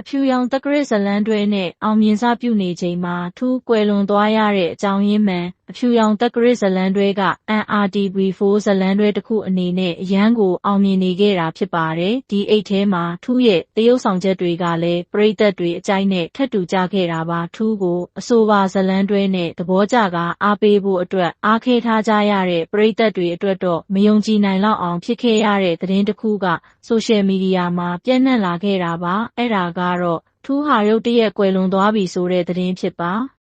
အဖြူရောင်သက္ကရာဇ်ဇာတ်လမ်းတွဲနဲ့ အောင်မြင်စပြုနေချိန်မှာ ထူးကွယ်လွန်သွားရတဲ့အကြောင်းရင်းမှန်အဖြူရောင်သက္ကရာဇ်ဇာတ်လမ်းတွဲက MRTV4 ဇာတ်လမ်းတွဲတစ်ခုအနေနဲ့အရမ်းကိုအောင်မြင်နေခဲ့တာဖြစ်ပါတယ်။ဒီအိပ်ထဲမှာထူးရဲ့သရုပ်ဆောင်ချက်တွေကလည်းပရိသတ်တွေအကြိုက်နဲ့ထပ်တူကျခဲ့တာပါ။ထူးကိုအဆိုပါဇာတ်လမ်းတွဲနဲ့သဘောကျကာအားပေးဖို့အတွက်အားခဲထားကြရတဲ့ပရိသတ်တွေအတွက်တော့မယုံကြည်နိုင်လောက်အောင်ဖြစ်ခဲ့ရတဲ့သတင်းတစ်ခုကဆိုရှယ်မီဒီယာမှာပျံ့နှံ့လာခဲ့တာပါ။အဲဒါကတော့ထူးဟာရုတ်တရက်ကွယ်လွန်သွားပြီဆိုတဲ့သတင်းဖြစ်ပါတယ်။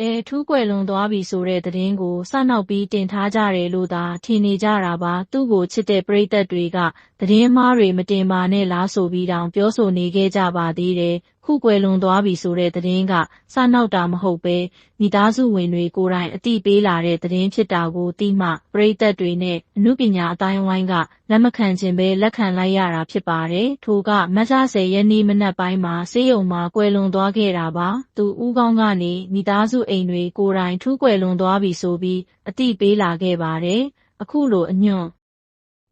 အဲထူးကွယ်လွန်သွားပြီဆိုတဲ့သတင်းကိုစနောက်ပြီးတင်ထားကြတယ်လို့သာထင်နေကြတာပါ။သူ့ကိုချစ်တဲ့ပရိသတ်တွေကသတင်းအမှားတွေမတင်ပါနဲ့လားဆိုပြီးတောင်ပြောဆိုနေခဲ့ကြပါသေးတယ်။ ခုကွယ်လွန်သွားပြီဆိုတဲ့သတင်းကစနောက်တာမဟုတ်ဘဲမိသားစုဝင်တွေကိုယ်တိုင်အသိပေးလာတဲ့သတင်းဖြစ်တာကိုသိမှပရိသတ်တွေနဲ့အနုပညာအသိုင်းအဝိုင်းကလက်မခံချင်ဘဲလက်ခံလိုက်ရတာဖြစ်ပါတယ်။ထိုကမတ်လ၁၀ရက်နေ့မနက်ပိုင်းမှာဆေးရုံမှာကွယ်လွန်သွားခဲ့တာပါ။သူဦးခေါင်းကနေမိသားစုအိမ်တွေကိုယ်တိုင်ထူးကွယ်လွန်သွားပြီဆိုပြီးအသိပေးလာခဲ့ပါတယ်။အခုလိုအညွန့်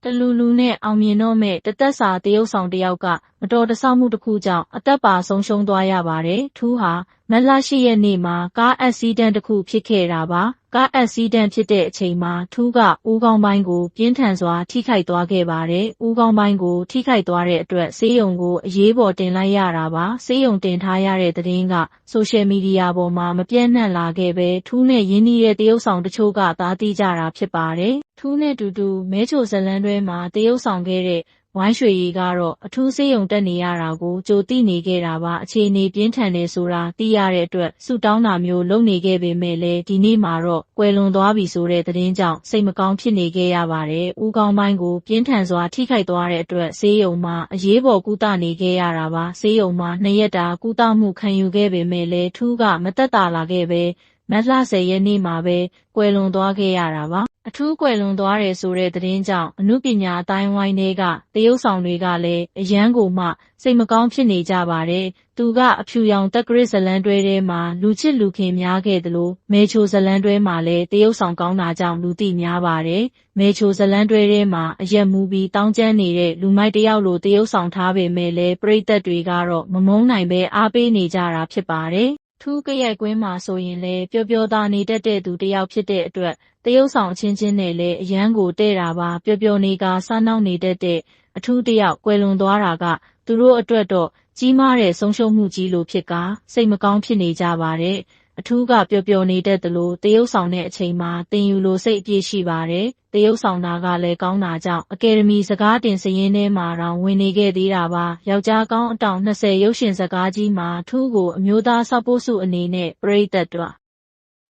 တလူလူနဲ့အောင်မြင်တော့မယ့်တစ်သက်စာသရုပ်ဆောင်တစ်ယောက်က မတော်တဆမှုတစ်ခုကြောင့်အသက်ပါဆုံးရှုံးသွားရပါတယ်။ထူးဟာမတ်လ၈ရက်နေ့မှာကားအက်စီးဒန့်တစ်ခုဖြစ်ခဲ့တာပါ။ကားအက်စီးဒန့်ဖြစ်တဲ့အချိန်မှာထူးကဦးခေါင်းပိုင်းကိုပြင်းထန်စွာထိခိုက်သွားခဲ့ပါတယ်။ဦးခေါင်းပိုင်းကိုထိခိုက်သွားတဲ့အတွက်ဆေးရုံကိုအရေးပေါ်တင်လိုက်ရတာပါ။ဆေးရုံတင်ထားရတဲ့သတင်းကဆိုရှယ်မီဒီယာပေါ်မှာမပျံ့နှံ့လာခဲ့ဘဲထူးနဲ့ရင်းနှီးတဲ့သရုပ်ဆောင်တချို့ကသာသိကြတာဖြစ်ပါတယ်။ထူးနဲ့တူတူမဲချိုဇာတ်လမ်းတွဲမှာသရုပ်ဆောင်ခဲ့တဲ့ ဝိုင်းရွှေရီကတော့အထူးဆေးရုံတက်နေရတာကိုကြိုသိနေခဲ့တာပါ။အခြေအနေပြင်းထန်တယ်ဆိုတာသိရတဲ့အတွက်ဆုတောင်းတာမျိုးလုပ်နေခဲ့ပေမယ့်လည်းဒီနေ့မှာတော့ကွယ်လွန်သွားပြီဆိုတဲ့သတင်းကြောင့်စိတ်မကောင်းဖြစ်နေခဲ့ရပါတယ်။ဦးခေါင်းပိုင်းကိုပြင်းထန်စွာထိခိုက်သွားတဲ့အတွက်ဆေးရုံမှာအရေးပေါ်ကုသနေခဲ့ရတာပါ။ဆေးရုံမှာနှစ်ရက်တာကုသမှုခံယူခဲ့ပေမယ့်လည်းထူးကမသက်သာလာခဲ့ဘဲမတ်လ၁၀ရက်နေ့မှာပဲကွယ်လွန်သွားခဲ့ရတာပါ။ အထူးကွယ်လွန်သွားတယ်ဆိုတဲ့သတင်းကြောင့်အနုပညာအသိုင်းအဝိုင်းထဲကသရုပ်ဆောင်တွေကလည်းအရမ်းကိုမှစိတ်မကောင်းဖြစ်နေကြပါတယ်။သူကအဖြူရောင်သက္ကရာဇ်ဇာတ်လမ်းတွဲထဲမှာလူချစ်လူခင်များခဲ့သလိုမယ်ချိုဇာတ်လမ်းတွဲမှာလည်းသရုပ်ဆောင်ကောင်းတာကြောင့်လူသိများပါတယ်။မယ်ချိုဇာတ်လမ်းတွဲထဲမှာအရက်မူးပြီးသောင်းကျန်းနေတဲ့လူမိုက်တစ်ယောက်လိုသရုပ်ဆောင်ထားပေမယ့်လည်းပရိသတ်တွေကတော့မမုန်းနိုင်ဘဲအားပေးနေကြတာဖြစ်ပါတယ်။ ထူးဂယက်ကွင်းမှာဆိုရင်လည်းပျော်ပျော်သာနေတတ်တဲ့သူတစ်ယောက်ဖြစ်တဲ့အတွက်သရုပ်ဆောင်အချင်းချင်းနဲ့လည်းအရမ်းကိုတည့်တာပါ။ပျော်ပျော်နေကာစားနောက်နေတတ်တဲ့အထူးတစ်ယောက်ကွယ်လွန်သွားတာကသူတို့အတွက်တော့ကြီးမားတဲ့ဆုံးရှုံးမှုကြီးလိုဖြစ်ကာစိတ်မကောင်းဖြစ်နေကြပါတယ်။ အထူးကပျော်ပျော်နေတတ်သလိုသရုပ်ဆောင်တဲ့အချိန်မှာသင်ယူလိုစိတ်အပြည့်ရှိပါတယ်။သရုပ်ဆောင်တာကလည်းကောင်းတာကြောင့်အကယ်ဒမီဆန်ကားတင်စာရင်းထဲမှာတောင်ဝင်နေခဲ့သေးတာပါ။ယောက်ျားကောင်းအတောင်၂၀ရုပ်ရှင်ဇာတ်ကားကြီးမှာထူးကိုအမျိုးသားဆောက်ပို့ဆုအနေနဲ့ပရိသတ်တွ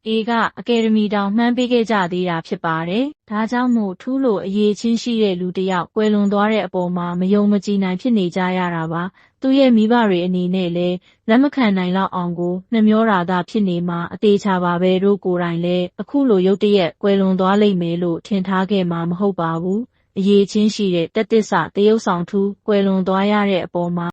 အေကအကယ်ဒမီတောင်မှန်းပေးခဲ့ကြသေးတာဖြစ်ပါတယ်။ဒါကြောင့်မို့ထူးလိုအရည်အချင်းရှိတဲ့လူတစ်ယောက်ကွယ်လွန်သွားတဲ့အပေါ်မှာမယုံမကြည်နိုင်ဖြစ်နေကြရတာပါ။သူ့ရဲ့မိဘတွေအနေနဲ့လည်းလက်မခံနိုင်လောက်အောင်ကိုနှမြောတာသာဖြစ်နေမှာအသေအချာပါပဲ။တို့ကိုယ်တိုင်လည်းအခုလိုရုတ်တရက်ကွယ်လွန်သွားလိမ့်မယ်လို့ထင်ထားခဲ့မှာမဟုတ်ပါဘူး။အရည်အချင်းရှိတဲ့တက်သစ်စသရုပ်ဆောင်ထူးကွယ်လွန်သွားရတဲ့အပေါ်မှာ